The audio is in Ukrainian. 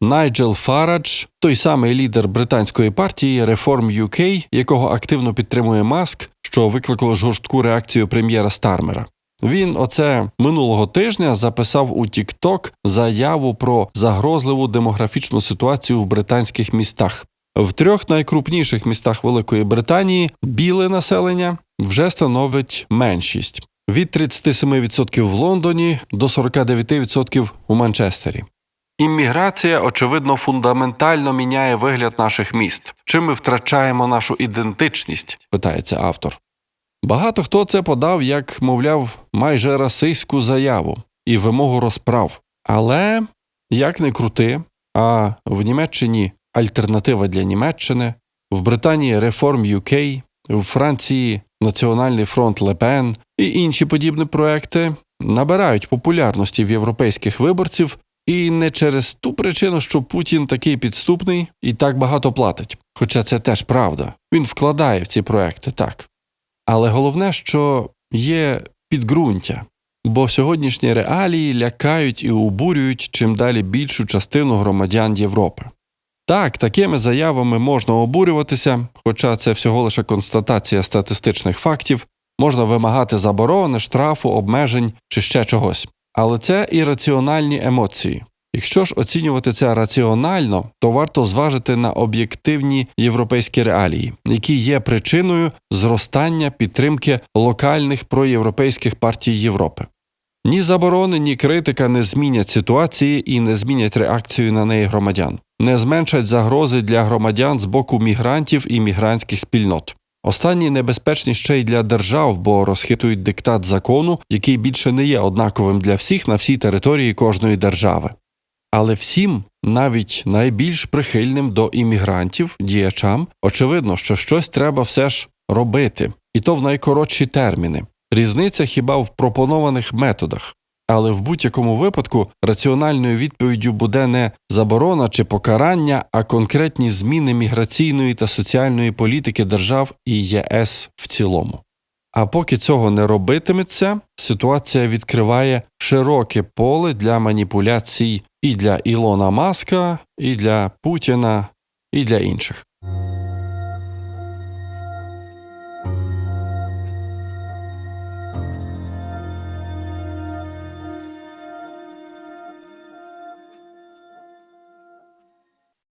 Найджел Фарадж, той самий лідер британської партії Reform UK, якого активно підтримує Маск, що викликало жорстку реакцію прем'єра Стармера. Він оце минулого тижня записав у TikTok заяву про загрозливу демографічну ситуацію в британських містах. В трьох найкрупніших містах Великої Британії біле населення вже становить меншість від 37% в Лондоні до 49% у Манчестері. Імміграція, очевидно, фундаментально міняє вигляд наших міст. Чим ми втрачаємо нашу ідентичність? питається автор. Багато хто це подав як, мовляв, майже расистську заяву і вимогу розправ. Але як не крути, а в Німеччині альтернатива для Німеччини, в Британії Reform UK, в Франції Національний фронт Лепен і інші подібні проекти набирають популярності в європейських виборців і не через ту причину, що Путін такий підступний і так багато платить. Хоча це теж правда. Він вкладає в ці проекти так. Але головне, що є підґрунтя, бо сьогоднішні реалії лякають і обурюють чим далі більшу частину громадян Європи. Так, такими заявами можна обурюватися, хоча це всього лише констатація статистичних фактів, можна вимагати заборони, штрафу, обмежень чи ще чогось. Але це ірраціональні емоції. Якщо ж оцінювати це раціонально, то варто зважити на об'єктивні європейські реалії, які є причиною зростання підтримки локальних проєвропейських партій Європи. Ні заборони, ні критика не змінять ситуації і не змінять реакцію на неї громадян, не зменшать загрози для громадян з боку мігрантів і мігрантських спільнот. Останні небезпечні ще й для держав, бо розхитують диктат закону, який більше не є однаковим для всіх на всій території кожної держави. Але всім, навіть найбільш прихильним до іммігрантів, діячам, очевидно, що щось треба все ж робити, і то в найкоротші терміни. Різниця хіба в пропонованих методах. Але в будь-якому випадку раціональною відповіддю буде не заборона чи покарання, а конкретні зміни міграційної та соціальної політики держав і ЄС в цілому. А поки цього не робитиметься, ситуація відкриває широке поле для маніпуляцій і для Ілона Маска, і для Путіна, і для інших.